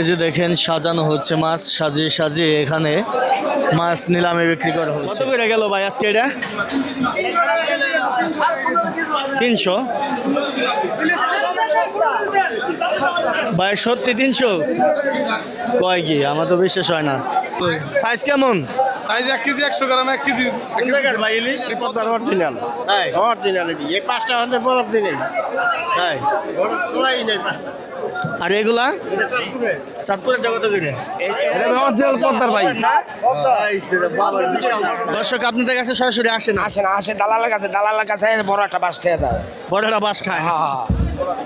এই যে দেখেন সাজানো হচ্ছে মাছ সাজিয়ে সাজিয়ে এখানে মাছ নিলামে বিক্রি করা হচ্ছে। কত করে গেল ভাই আজকে এটা? তিনশো? ভাই সত্যি তিনশো? কয় কি? আমার তো বিশ্বাস হয় না। সাইজ কেমন? সাইজ এক কেজি একশো গ্রাম এক কেজি ভাই ইলিশ? পদ্মার অরিজিনাল তাই? অরিজিনালিটি এই পাঁচটা হলে বরফ দিনে তাই? বরফ নেই পাঁচটা। আর এগুলা? সাতপুরের জগত করে পদ্মার ভাই। দর্শক আপনাদের কাছে সরাসরি আসে না আসে না আসে দালালের কাছে দালালের কাছে বড় একটা বাস খেয়ে যায়। বড়রা বাস খায়। হ্যাঁ হ্যাঁ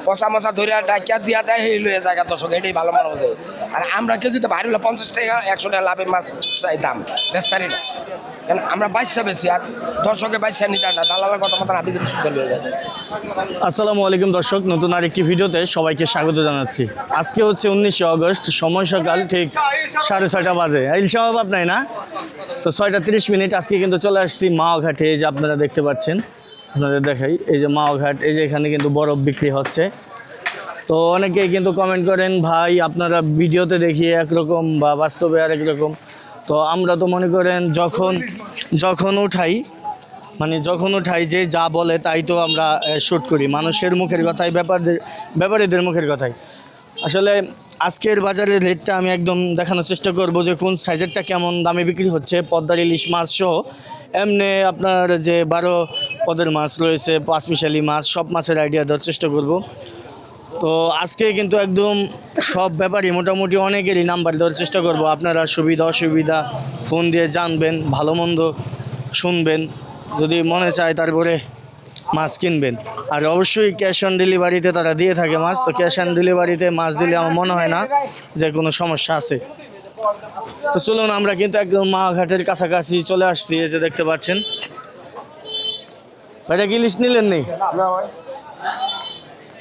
পচা মশা ধরে ডাকিয়া দিয়া দেয় এই লয়ে জায়গা দর্শক এটাই ভালো মনে হয়। আর আমরা কেজিতে ভারী হলে পঞ্চাশ টাকা একশো টাকা লাভের মাছ চাই দাম। বেস্তারি না। কারণ আমরা বাইশা বেশি আর দর্শকে বাইশা নিতে না। দালালের কথা মতন আপনি শুদ্ধ লয়ে যায়। আসসালামু আলাইকুম দর্শক, নতুন আরেকটি ভিডিওতে সবাইকে স্বাগত জানাচ্ছি। আজকে হচ্ছে উনিশে আগস্ট, সময় সকাল ঠিক সাড়ে ছয়টা বাজে। ইলশা অভাব নাই না? তো ছয়টা তিরিশ মিনিট, আজকে কিন্তু চলে আসছি মাওঘাটে, এই যে আপনারা দেখতে পাচ্ছেন। আপনাদের দেখাই, এই যে মাওঘাট, এই যে এখানে কিন্তু বরফ বিক্রি হচ্ছে। তো অনেকেই কিন্তু কমেন্ট করেন, ভাই, আপনারা ভিডিওতে দেখিয়ে একরকম বা বাস্তবে আরেক রকম। তো আমরা তো মনে করেন যখন যখন উঠাই মানে যখন উঠাই যে যা বলে তাই তো আমরা শ্যুট করি। মানুষের মুখের কথাই ব্যাপারদের ব্যাপারীদের মুখের কথাই। আসলে আজকের বাজারের রেটটা আমি একদম দেখানোর চেষ্টা করব যে কোন সাইজেরটা কেমন দামে বিক্রি হচ্ছে। পদ্মার ইলিশ মাছ সহ এমনি আপনার যে বারো পদের মাছ রয়েছে পাঁচ মিশালি মাছ সব মাছের আইডিয়া দেওয়ার চেষ্টা করব। তো আজকে কিন্তু একদম সব ব্যাপারই মোটামুটি অনেকেরই নাম্বার দেওয়ার চেষ্টা করব। আপনারা সুবিধা, অসুবিধা, ফোন দিয়ে জানবেন, ভালো মন্দ শুনবেন, যদি মনে চায় তারপরে মাছ কিনবেন। আর অবশ্যই ক্যাশ অন ডেলিভারিতে তারা দিয়ে থাকে মাছ, তো ক্যাশ অন ডেলিভারিতে মাছ দিলে আমার মনে হয় না যে কোনো সমস্যা আছে। তো চলুন, আমরা কিন্তু একদম মাঘাটের কাছাকাছি চলে আসছি যে দেখতে পাচ্ছেন। ভাইটা কি লিস্ট নিলেন নেই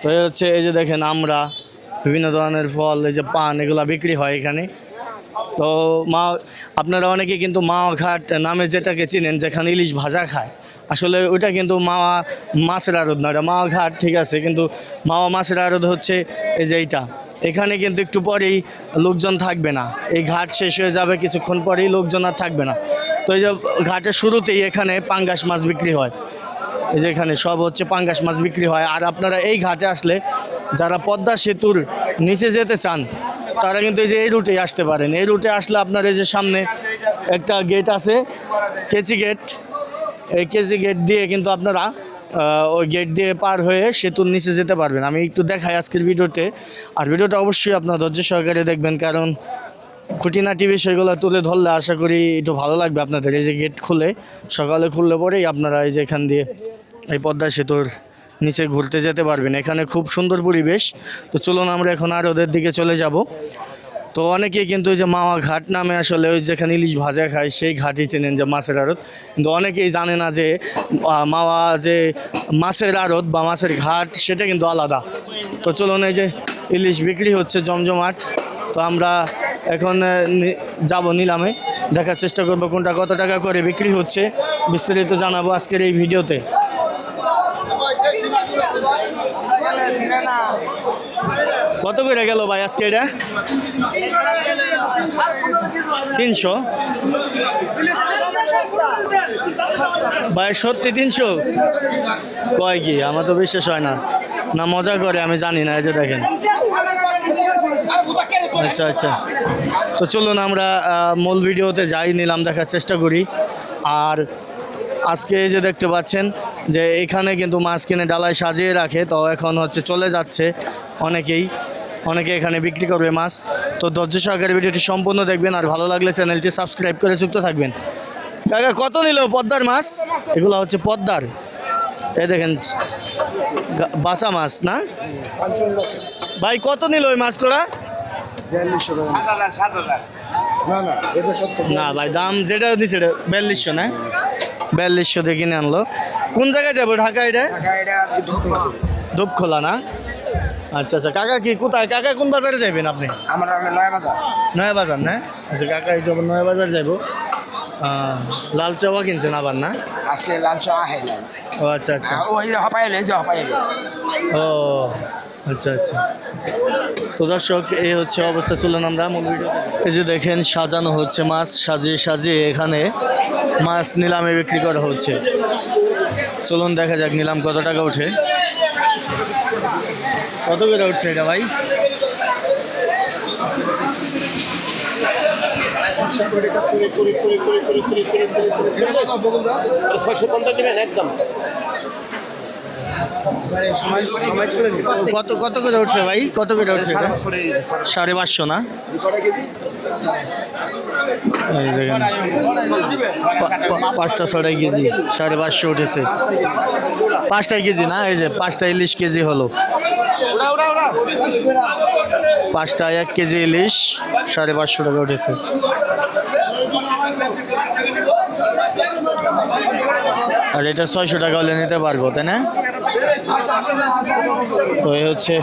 তো এই হচ্ছে এই যে দেখেন আমরা, বিভিন্ন ধরনের ফল, এই যে পান, এগুলো বিক্রি হয় এখানে। তো মা, আপনারা অনেকে কিন্তু মাওয়া ঘাট নামে যেটাকে চিনেন, যেখানে ইলিশ ভাজা খায়। আসলে ওইটা কিন্তু মাওয়া মাছের আড়ত না ওটা মাওয়া ঘাট ঠিক আছে? কিন্তু মাওয়া মাছের আড়ত হচ্ছে এই যে এইটা। এখানে কিন্তু একটু পরেই লোকজন থাকবে না। এই ঘাট শেষ হয়ে যাবে কিছুক্ষণ পরেই লোকজন আর থাকবে না। তো এই যে ঘাটের শুরুতেই এখানে পাঙ্গাস মাছ বিক্রি হয়। এই সব হচ্ছে পাঙ্গাস মাছ বিক্রি হয়। আর আপনারা এই ঘাটে আসলে যারা পদ্মা সেতুর নিচে যেতে চান, তারা কিন্তু এই যে এই রুটে আসতে পারেন। এই রুটে আসলে আপনার এই যে সামনে একটা গেট আছে, কেচি গেট এই কেচি গেট দিয়ে কিন্তু আপনারা ওই গেট দিয়ে পার হয়ে সেতুর নিচে যেতে পারবেন। আমি একটু দেখাই আজকের ভিডিওতে। আর ভিডিওটা অবশ্যই আপনার ধৈর্য সহকারে দেখবেন, কারণ খুঁটিনাটি বিষয়গুলো তুলে ধরলে আশা করি একটু ভালো লাগবে আপনাদের। এই যে গেট খুলে, সকালে খুললে পরেই আপনারা এই যে এখান দিয়ে এই পদ্মা সেতুর নিচে ঘুরতে যেতে পারবেন। এখানে খুব সুন্দর পরিবেশ। তো চলুন আমরা এখন আর ওদের দিকে চলে যাব। তো অনেকে কিন্তু ওই যে মাওয়া ঘাট নামে আসলে ওই যেখানে ইলিশ ভাজা খায়, সেই ঘাটই চেনেন যে মাছের আড়ত। কিন্তু অনেকেই জানে না যে মাওয়া যে মাছের আড়ত বা মাছের ঘাট, সেটা কিন্তু আলাদা। তো চলুন এই যে ইলিশ বিক্রি হচ্ছে জমজমাট। তো আমরা এখন যাব নিলামে। দেখার চেষ্টা করব কোনটা কত টাকা করে বিক্রি হচ্ছে। বিস্তারিত জানাব আজকের এই ভিডিওতে। কত করে গেল ভাই আজকে এটা? তিনশো? ভাই, সত্যি তিনশো? কয় কি? আমার তো বিশ্বাস হয় না। না, মজা করে, আমি জানি না, এই যে দেখেন। আচ্ছা আচ্ছা। তো চলুন আমরা মূল ভিডিওতে যাই, নিলাম, দেখার চেষ্টা করি। আর আজকে এই যে দেখতে পাচ্ছেন যে এখানে কিন্তু মাছ কিনে ডালায় সাজিয়ে রাখে তো এখন হচ্ছে চলে যাচ্ছে অনেকেই। অনেকে এখানে বিক্রি করবে মাছ। তো ধৈর্য সহকারে ভিডিওটি সম্পূর্ণ দেখবেন আর ভালো লাগলে চ্যানেলটি সাবস্ক্রাইব করে যুক্ত থাকবেন। কাকা কত নিল পদ্মার মাছ? এগুলো হচ্ছে পদ্মার। এ দেখেন বাসা মাছ না? ভাই কত নিল ওই মাছ করা? না না এটা সত্য না ভাই দাম যেটা দিচ্ছে এটা বিয়াল্লিশশো না? বিয়াল্লিশশো দিয়ে কিনে আনলো। কোন জায়গায় যাব? ঢাকা এটা? ধূপখোলা না? আচ্ছা আচ্ছা কাকা কি কোথায়? কাকা কোন বাজারে যাবেন আপনি? আমার নয় বাজার নয়া বাজার। না? আচ্ছা কাকা এই যাব নয়া বাজার যাব লাল চাওয়া কিনছেন আবার না? আজকে লাঞ্চ আহে নাই। ও আচ্ছা আচ্ছা। ওই হপাইলে যে হপাইলে ও আচ্ছা আচ্ছা। তো দর্শক এই হচ্ছে অবস্থা। চলুন আমরা এই যে দেখেন সাজানো হচ্ছে মাছ সাজিয়ে সাজিয়ে এখানে মাছ নিলামে বিক্রি করা হচ্ছে। চলুন দেখা যাক নিলাম কত টাকা ওঠে কত করে উঠছে এটা ভাই? কত কত করে উঠছে ভাই? কত করে উঠছে সাড়ে পাঁচশো না? পাঁচটা ছড়াই কেজি, সাড়ে পাঁচশো উঠেছে। পাঁচটাই কেজি না? এই যে পাঁচটা ইলিশ কেজি হলো। পাঁচটা এক কেজি ইলিশ, সাড়ে পাঁচশো টাকা উঠেছে। আর এটা ছয়শো টাকা হলে নিতে পারব, তাই না? তো এই হচ্ছে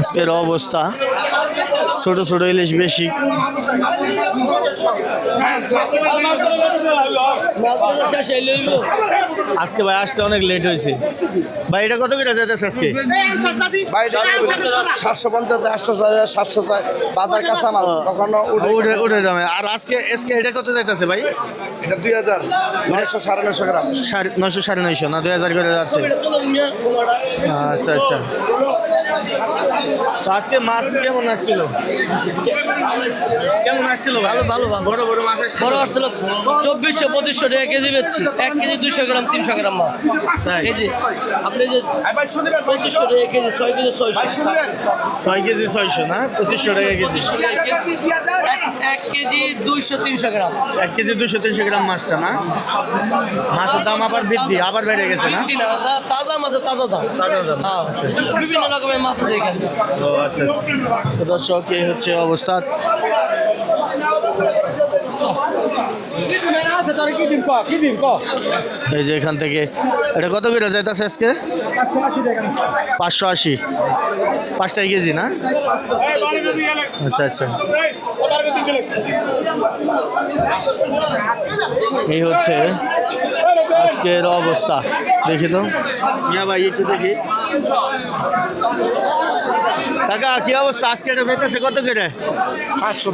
আজকের অবস্থা। ছোট ছোট ইলিশ বেশি আজকে ভাই আসতে অনেক লেট হয়েছে ভাই এটা কত করে যেতেছে আজকে সাতশো পঞ্চাশ আটশো সাতশো বাজার কাঁচা মাল কখনো উঠে উঠে যাবে আর আজকে আজকে এটা কত যাইতেছে ভাই দুই হাজার নয়শো সাড়ে নয়শো গ্রাম নশো সাড়ে নয়শো না দুই হাজার করে যাচ্ছে আচ্ছা আচ্ছা আজকে মাছ কেমন আসছিল? কেমন আসছিল ভালো ভালো, ভালো। বড় বড় মাছ আসছিল? বড় আসছিল চব্বিশশো পঁচিশশো টাকা কেজি বেচছি। এক কেজি দুশো গ্রাম তিনশো গ্রাম মাছ। কেজি আপনি যে পঁচিশশো। টাকা কেজি ছয় কেজি ছয়শো। ছয় কেজি ছয়শো না? পঁচিশশো টাকা কেজি। এক- কেজি দুইশো তিনশো গ্রাম। এক কেজি দুশো তিনশো গ্রাম মাছটা না? মাছের দাম আবার বৃদ্ধি আবার বেড়ে গেছে না? তাজা মাছের তাজা দাম। তাজা দাম। হ্যাঁ বিভিন্ন রকমের মাছ আছে এখানে। ও আচ্ছা আচ্ছা। দর্শক এই হচ্ছে অবস্থা। এই যে এখান থেকে এটা কত করে যাইতেছে আজকে? পাঁচশো আশি। পাঁচটাই কেজি না? আচ্ছা আচ্ছা। এই হচ্ছে আজকের অবস্থা। দেখি তো। ইয়া ভাই দেখি। কাকা, কি অবস্থা? আজকে এটা যাইতেছে কত করে? পাঁচশো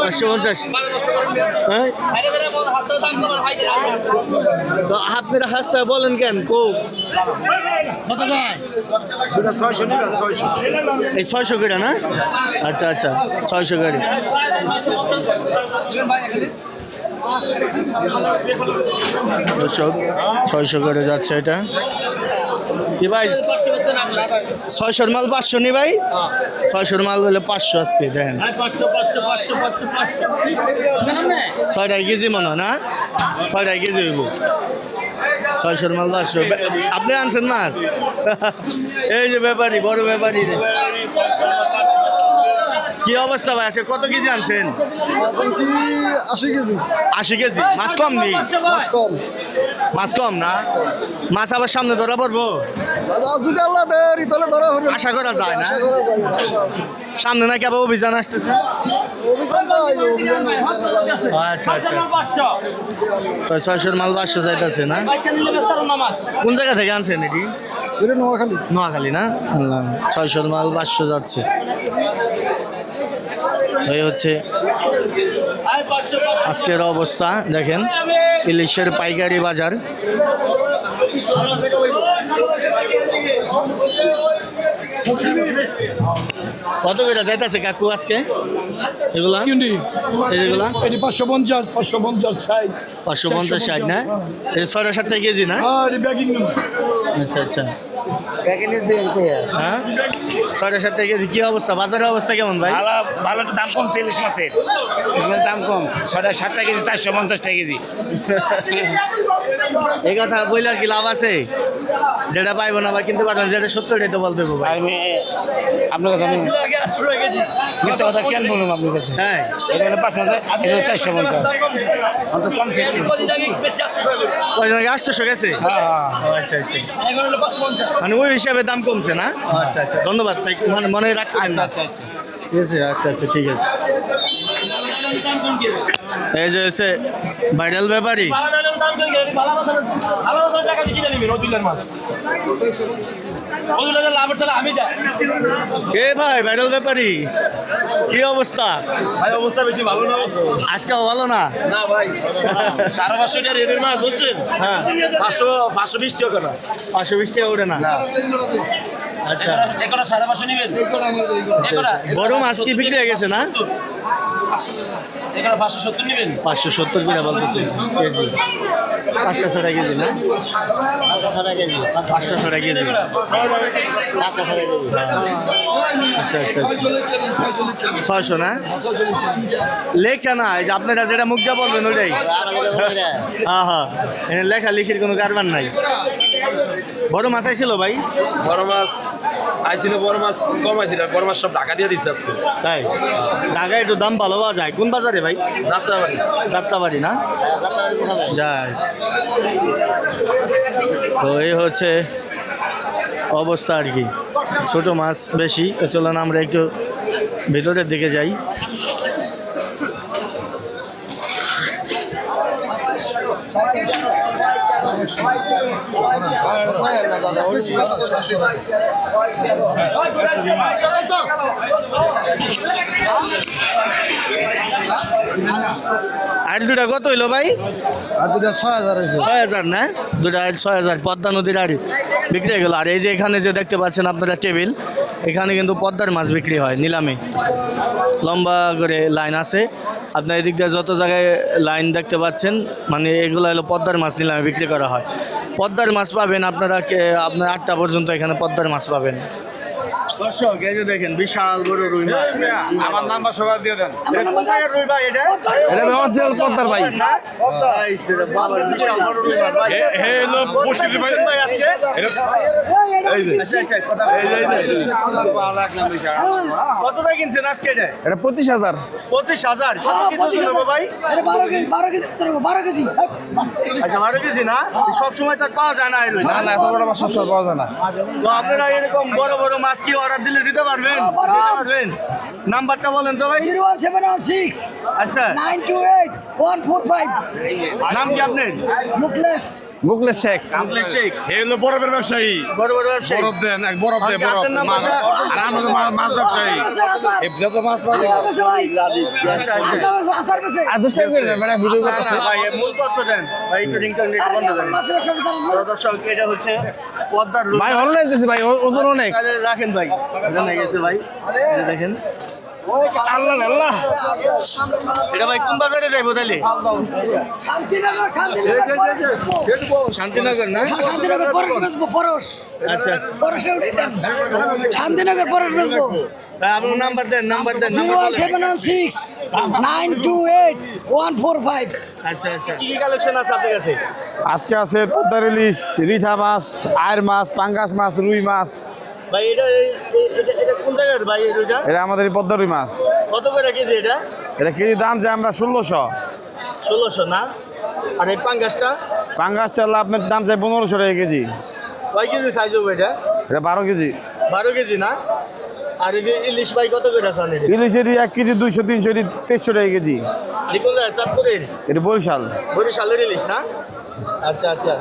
পাঁচশো পঞ্চাশ। হ্যাঁ? তো আপনারা হাসতে বলেন কেন? কো এই ছয়শো করে না? আচ্ছা আচ্ছা ছয়শো করে। দর্শক, ছয়শো করে যাচ্ছে এটা। কি ভাই? ছয়শোর মাল পাঁচশো নি ভাই? ছয়শোর মাল হলে পাঁচশো আজকে দেখেন। পাঁচশো পাঁচশো পাঁচশো পাঁচশো পাঁচশো। ছয়টা কেজি মনে হয় না? ছয়টা কেজি হইব। ছয়শোর মাল পাঁচশো। আপনি আনছেন মাছ? এই যে ব্যাপারী বড় ব্যাপারী রে। কি অবস্থা ভাই? আজকে কত কেজি আনছেন? আশি কেজি। আশি কেজি? মাছ কম নেই কম। মাছ কম না? মাছ আবার সামনে ধরা পড়ব? যদি আল্লাহ দেয় তাহলে ধরা হবে আশা করা যায় না। সামনে নাকি আবার অভিযান আসতেছে। আচ্ছা আচ্ছা আচ্ছা। ছয়শোর মাল পাঁচশো যাইতেছে না। কোন জায়গা থেকে আনছেন এটি? এটা নোয়াখালী নোয়াখালী না ছয়শোর মাল পাঁচশো যাচ্ছে। তো এই হচ্ছে আজকের অবস্থা, দেখেন। ইলিশের পাইকারি বাজার। কত করে যাইতেছে কাকু আজকে? এগুলা? এগুলা? এটি পাঁচশো পঞ্চাশ পাঁচশো পঞ্চাশ ষাট। পাঁচশো পঞ্চাশ ষাট না? এই ছয়টা সাতটা কেজি না? আচ্ছা আচ্ছা। হ্যাঁ? ছয়টা সাতটা কেজি কি অবস্থা? বাজারের অবস্থা কেমন ভাই? ভালো ভালো দাম কম চল্লিশ এগুলোর দাম কম। ষাট টাকা কেজি চারশো পঞ্চাশ টাকা কেজি। এই কথা বইলে কি লাভ আছে? যেটা পাইবো না বা কিনতে পারব যেটা সত্য এটাই তো বলতে ভাই। আমি আপনার কাছে আমি মিথ্যা কথা কেন বলুন আপনার কাছে? হ্যাঁ। এটা হলো পাঁচশো এটা হলো চারশো পঞ্চাশ। অন্তত কম কয়জন আগে? আটশোশো গেছে? হ্যাঁ হ্যাঁ। আচ্ছা আচ্ছা। মানে ওই হিসাবে দাম কমছে না? আচ্ছা আচ্ছা। ধন্যবাদ তাই মানে মনে রাখবেন আচ্ছা আচ্ছা। ঠিক আছে আচ্ছা আচ্ছা ঠিক আছে। এই যে হচ্ছে ভাইরাল ব্যাপারই এ ভাই, ভাইরাল ব্যাপারী। কি অবস্থা? ভাই অবস্থা বেশি ভালো না আজকেও ভালো না? না ভাই সাড়ে পাঁচশো টাকা মাছ হ্যাঁ। পাঁচশো পাঁচশো বিশ টাকা না পাঁচশো বিশ টাকা ওঠে না? আচ্ছা। বড় মাছ কি বিক্রি হয়ে গেছে না? একটা পাঁচশো সত্তর নেবেন? পাঁচশো সত্তর করে বলতেছে। কেজি। পাঁচশো টাকা কেজি না? পাঁচশো টাকা কেজি। আচ্ছা আচ্ছা ছয়শো না? লেখা না এই যে আপনারা যেটা মুখ দিয়ে বলবেন ওইটাই। হ্যাঁ হ্যাঁ লেখা লিখির কোনো কারবার নাই। বড় মাছ আইছিল ভাই? বড় মাছ আইছিল বড় মাছ কম আইছিল বড় মাছ সব ঢাকা দিয়ে দিচ্ছে আজকে। তাই? ঢাকায় একটু দাম ভালো পাওয়া যায়। কোন বাজারে ভাই? যাত্রাবাড়ি। যাত্রাবাড়ি না? যায় তো এই হচ্ছে অবস্থা আর কি। ছোট মাছ বেশি তো চলুন আমরা একটু ভেতরের দিকে যাই। আর দুটা কত হইল ভাই? আর দুটা ছয় হাজার ছয় হাজার না? দুটা ছয় হাজার পদ্মা নদীর আর বিক্রি হয়ে গেল। আর এই যে এখানে যে দেখতে পাচ্ছেন আপনারা টেবিল এখানে কিন্তু পদ্মার মাছ বিক্রি হয় নিলামে। লম্বা করে লাইন আছে। আপনার এদিক দিয়ে যত জায়গায় লাইন দেখতে পাচ্ছেন মানে এগুলো হলো পদ্মার মাছ নিলামে বিক্রি করা হয়। পদ্মার মাছ পাবেন আপনারা কে- আপনার আটটা পর্যন্ত এখানে পদ্মার মাছ পাবেন। দর্শক এই যে দেখেন বিশাল বড় রুই মাছ। আমার নাম্বার সবাই দিয়ে দেন। এটা রুই ভাই এটা? এটা অরিজিনাল পদ্মার ভাই। না? এই সেরে বাবা, বিশাল বড় রুই মাছ ভাই। কোথায় ভাই। আজকে? আচ্ছা, আচ্ছা। কতটা কিনছেন আজকে এটা? এটা পঁচিশ হাজার। পঁচিশ হাজার। কত কিছু ছিল ভাই? বারো কেজি বারো কেজি বারো কেজি। আচ্ছা বারো কেজি না? সব সময় তার পাওয়া যায় না না না এত বড় মাছ সবসময় পাওয়া যায় না। তো আপনারা এরকম বড় বড় মাছ কি অর্ডার দিলে দিতে পারবেন? পারব। দিতে পারবেন? নাম্বারটা বলেন তো ভাই। Zero one seven one six আচ্ছা। Nine two eight one four five. নাম কি আপনার? মুকলেশ মুকলেশ শেখ। আমলেশ শেখ। এ হলো বরফের ব্যবসায়ী। বড় বড় ব্যবসায়ী। বরফ দেন এক বরফ দেন বরফ। আর আমাদের মা- মাছ ব্যবসায়ী। যত মাছ বেশি আর দশ টাকা করে দেন, মানে ভিডিও না, না, ভাই মূল তথ্য দেন। ভাই একটু রিংটন রেট বন্ধ করেন। দর্শক এটা হচ্ছে পদ্মার ভাই। অনলাইন দিতেছি ভাই ওজন অনেক। রাখেন ভাই। গেছে ভাই। দেখেন। আল্লাহ আল্লাহ। এটা ভাই কোন বাজারে যাইবো তাহলে? শান্তিনগর শান্তিনগর শান্তিনগর না? হ্যাঁ, শান্তিনগর পরশ বেচবো পরশ। আচ্ছা আচ্ছা। পরশে উঠে দেন। শান্তিনগর পরশ বেচবো। আপনার নাম্বার দেন নাম্বার দেন zero one seven one six nine two eight one four five. আচ্ছা আচ্ছা। কি কি কালেকশন আছে আপনার কাছে? আজকে আছে পদ্মার ইলিশ রিঠা মাছ আয়ের মাছ পাঙ্গাস মাছ রুই মাছ। ভাই এটা এটা এটা কোন জায়গার ভাই দুইটা? এটা আমাদের পদ্মা রুই মাছ। কত করে কেজি এটা? এটা কেজি দাম যে আমরা ষোলোশো। ষোলোশো না? আর এই পাঙ্গাসটা? পাঙ্গাস চাল আপনার দাম চাই পনেরোশো টাকা কেজি। কয় কেজি সাইজ হবে এটা? এটা বারো কেজি। বারো কেজি না? আর এই যে ইলিশ ভাই কত করে এটা ইলিশের এক কেজি দুইশো তিনশো এটি তেইশশো টাকা কেজি। এটা বরিশাল। বরিশালের ইলিশ না? আচ্ছা আচ্ছা।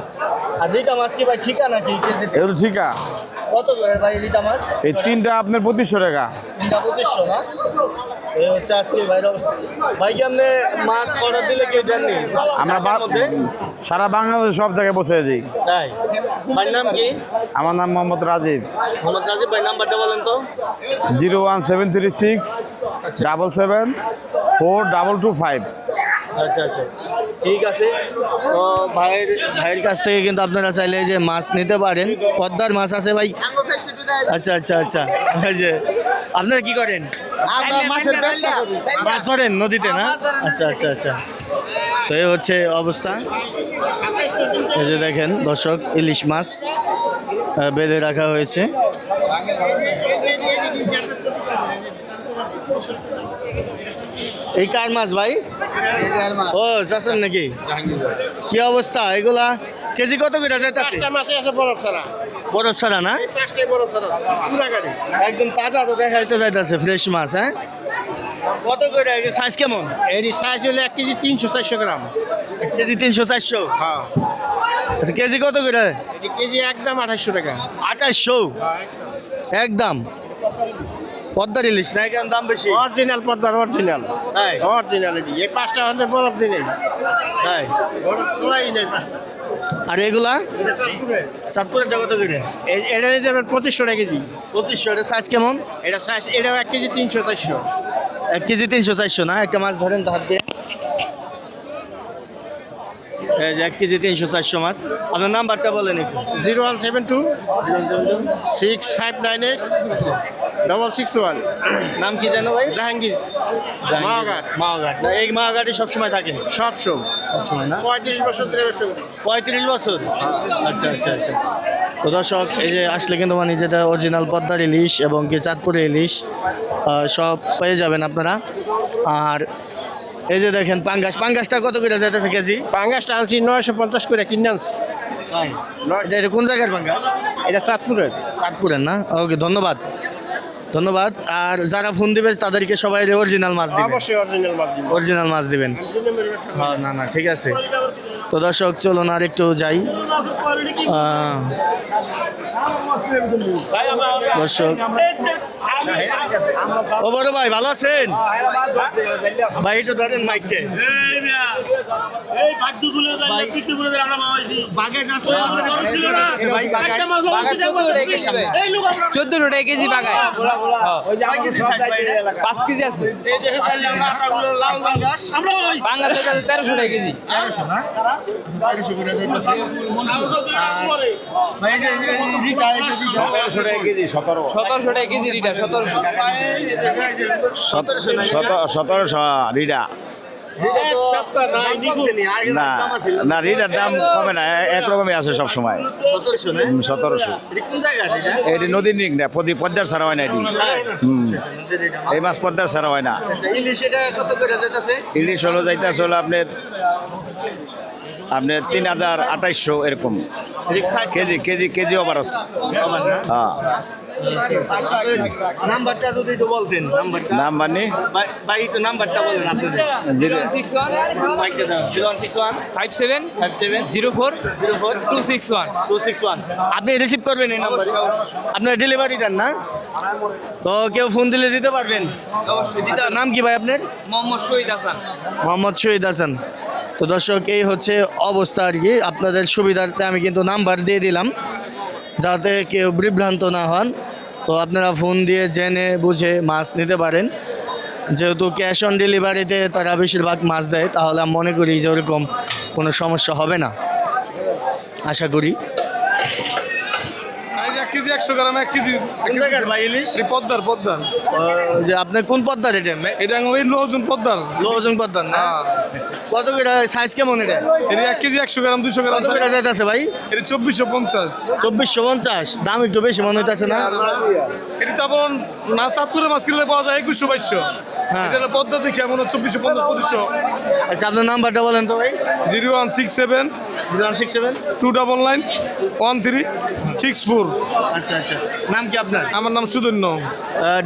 আর রিটা মাছ কি ভাই ঠিকা নাকি কেজিতে এগুলো ঠিকা। কত করে ভাই রিটা মাছ? এই তিনটা আপনার পঁচিশশো টাকা। তিনটা পঁচিশশো না? এই হচ্ছে আজকে ভাইয়ের অবস্থা। ভাই কি আপনি মাছ অর্ডার দিলে কেউ দেননি আমরা বা- মধ্যে? সারা বাংলাদেশ সব জায়গায় বসে আছি তাই? ভাইয়ের নাম কি? আমার নাম মোহাম্মদ রাজীব। মোহাম্মদ রাজীব ভাই নাম্বারটা বলেন তো। Zero one seven three six double seven four double two five. আচ্ছা আচ্ছা। ঠিক আছে। তো ভাইয়ের ভাইয়ের কাছ থেকে কিন্তু আপনারা চাইলে যে মাছ নিতে পারেন। পদ্মার মাছ আছে ভাই। আচ্ছা আচ্ছা আচ্ছা। যে আপনারা কি করেন? মাছ ধরেন নদীতে না? আচ্ছা আচ্ছা আচ্ছা। তো এই হচ্ছে অবস্থা। এই যে দেখেন দর্শক ইলিশ মাছ বেঁধে রাখা হয়েছে। এই কার মাছ ভাই? ও চাষেন নাকি? কি অবস্থা? এগুলা কেজি কত করে যাইতাছে বরফ ছাড়া। না? একদম তাজা তো দেখা যাইতাছে ফ্রেশ মাছ হ্যাঁ? কত করে? সাইজ কেমন? এর সাইজ হলো এক কেজি তিনশো চারশো গ্রাম। এক কেজি তিনশো চারশো? হ্যাঁ। আচ্ছা কেজি কত করে? কেজি একদম আঠাশশো টাকা। আঠাশশো একদম। পদ্মার ইলিশ না কেন দাম বেশি? অরিজিনাল পদ্মার অরিজিনাল তাই অরিজিনালিটি এই পাঁচটা হলে বরফ দিনে তাই বরফ নেই পাঁচটা। আর এগুলা? এটা চাঁদপুরে। সাতপুরের করে? এটা নিতে পঁচিশশো টাকা কেজি। পঁচিশশো এটা সাইজ কেমন? এটা সাইজ এটাও এক কেজি তিনশো চারশো। এক কেজি তিনশো চারশো না? একটা মাছ ধরেন হাত দিয়ে। এই যে এক কেজি তিনশো চারশো মাছ। আপনার নাম্বারটা বলেন একটু। Zero one seven two six five nine eight. Double six one নাম কি জানো ভাই? জাহাঙ্গীর। মাওঘাট। মাওঘাট। না এই মাওঘাটে সবসময় থাকেন? সব সময়। সবসময় না? পঁয়ত্রিশ বছর ধরে পঁয়ত্রিশ বছর? আচ্ছা আচ্ছা আচ্ছা। তো দর্শক এই যে আসলে কিন্তু মানে যেটা অরিজিনাল পদ্মার ইলিশ এবং কি চাঁদপুরের ইলিশ সব পেয়ে যাবেন আপনারা। আর এই যে দেখেন পাঙ্গাস পাঙ্গাসটা কত করে যেতেছে কেজি? পাঙ্গাসটা আনছি নয়শো পঞ্চাশ করে কিনে আনছি। এটা কোন জায়গার পাঙ্গাস? এটা চাঁদপুরের। চাঁদপুরের না? ওকে ধন্যবাদ। ধন্যবাদ। আর যারা ফোন দিবে তাদেরকে সবাই অরিজিনাল মাছ দিবেন। অবশ্যই অরিজিনাল মাছ দিব। অরিজিনাল মাছ দিবেন। হ্যাঁ না না ঠিক আছে। তো দর্শক চলুন আর একটু যাই। দর্শক। ও বড় ভাই ভালো আছেন? ভাই একটু ধরেন মাইককে বাঘের গাছ কত করে আছে ভাই চোদ্দশো টাকা কেজি বাগায় কয় কেজি size ভাই এটা? পাঁচ কেজি আছে। আর পাঙ্গাস? তেরোশো টাকা কেজি তেরোশো না? তেরোশো করে যাইতেছে। আর ভাই এই যে- এই যে রিটা, এই যে রিটা। সতেরোশো টাকা কেজি সতেরো। সতেরোশো টাকা কেজি রিটা সতেরোশো সতেরোশো নি, আগে না না রিডার দাম কমে না একরকমই আছে সব সময় সতেরোশো। এটা নদীর নিক না পদি পদ্মার ছাড়া হয় না এটি। এই মাছ পদ্মার ছাড়া হয় না। আচ্ছা? ইলিশ হলো যাইতে আসলে আপনার আপনার তিন হাজার আঠাইশশো এরকম। কেজি কেজি কেজি ওভার আছে। হ্যাঁ। নাম্বারটা যদি একটু বলতেন। নাম্বারটা। নাম মানে? ভাই ভাই একটু নাম্বারটা বলেন আপনাদের। Zero six one. Zero one six one. Five seven. Five seven. Zero four. Zero four. Two six one. Two six one. আপনি রিসিভ করবেন এই নাম্বারে। আপনার ডেলিভারি দেন না? তো কেউ ফোন দিলে দিতে পারবেন? অবশ্যই দিতে আচ্ছা, নাম কি ভাই আপনার? মোহাম্মদ শহীদ হাসান। মোহাম্মদ শহীদ হাসান। তো দর্শক, এই হচ্ছে অবস্থা আর কি। আপনাদের সুবিধার্থে আমি কিন্তু নাম্বার দিয়ে দিলাম, যাতে কেউ বিভ্রান্ত না হন। তো আপনারা ফোন দিয়ে জেনে বুঝে মাছ নিতে পারেন। যেহেতু ক্যাশ অন ডেলিভারিতে তারা বেশিরভাগ মাছ দেয়, তাহলে আমি মনে করি যে ওরকম কোনো সমস্যা হবে না। আশা করি। একশো গ্রাম এক কেজি। ভাই ইলিশ? পদ্মার পদ্মার। যে আপনার কোন পদ্মার এটা? এটা ওই লোহজন পদ্মার। লো ওজন পদ্মার না? কত করে সাইজ কেমন এটা? এটা এক কেজি একশো গ্রাম দুশো গ্রাম কত যাইতেছে ভাই? এটা চব্বিশশো পঞ্চাশ। চব্বিশশো পঞ্চাশ। দাম একটু বেশি মনে হইতেছে না? এটা তারপর না চাঁদপুরের মাছ কিনলে পাওয়া যায় একুশশো বাইশশো। হ্যাঁ। এটা এমন চব্বিশশো পঞ্চাশ পঁচিশশো? আচ্ছা আপনার নাম্বারটা বলেন তো ভাই। Zero one six seven zero one six seven. Two double nine one three six four. আচ্ছা আচ্ছা। নাম কি আপনার? আমার নাম সুদন্য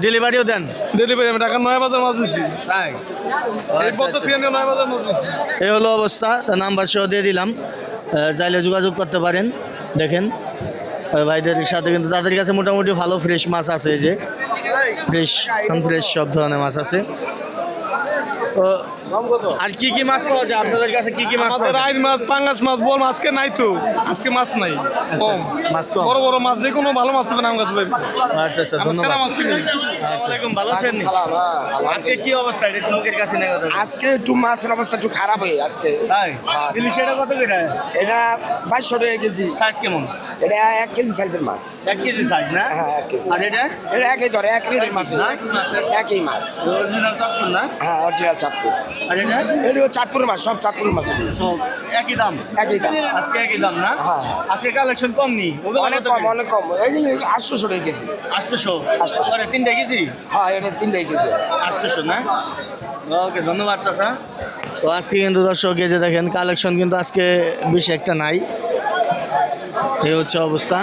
ডেলিভারিও দেন? ডেলিভারি আমি ঢাকা নয় বাজার মাছ নিছি তাই? এই আচ্ছা, আচ্ছা। নয় বাজার মাছ নিছি এই হলো অবস্থা তা নাম্বার সহ দিয়ে দিলাম। চাইলে যোগাযোগ করতে পারেন। দেখেন ভাইদের সাথে কিন্তু তাদের কাছে মোটামুটি ভালো ফ্রেশ মাছ আছে এই যে। ফ্রেশ ফ্রেশ সব ধরনের মাছ আছে। তো আর কি কি মাছ পাওয়া যায়? আপনাদের কাছে কি কি মাছ আমাদের আইন মাছ পাঙ্গাস মাছ বল মাছ আজকে নাই তো। আজকে মাছ নাই কম। মাছ কম। বড় বড় মাছ যে কোনো ভালো মাছ পাবেন আমার কাছে আচ্ছা আচ্ছা ধন্যবাদ। মাছ কিনি। আসসালামাইকুম ভালো আছেন? আজকে কি অবস্থা? এটা তোমাদের কাছে নেই কথা। আজকে একটু মাছের অবস্থা একটু খারাপ হয়ে আজকে। তাই? ইলিশেটা কত করে? এটা বাইশশো টাকা কেজি। সাইজ কেমন? এটা এক কেজি সাইজের মাছ। এক কেজি সাইজ না? হ্যাঁ কেজি। আর এটা? এটা একই ধরে এক রেটের মাছ। না? একই মাছ। অরিজিনাল চাঁদপুর না? হ্যাঁ অরিজিনাল চাঁদপুর। চাঁদপুরের মাছ সব চাঁদপুরের মাছ। সব একই দাম? একই দাম। আজকে একই দাম না? হ্যাঁ, হ্যাঁ। আজকে কালেকশন কম নি? অনেক কম অনেক কম। এই যে আটশোশো টাকা কেজি। আটশোশো? 800 সরে তিনটা কেজি? হ্যাঁ এটা তিনটাই কেজি। আটশোশো না? ওকে ধন্যবাদ তো আজকে কিন্তু দর্শক যে দেখেন কালেকশন কিন্তু আজকে বেশি একটা নাই। এই হচ্ছে অবস্থা।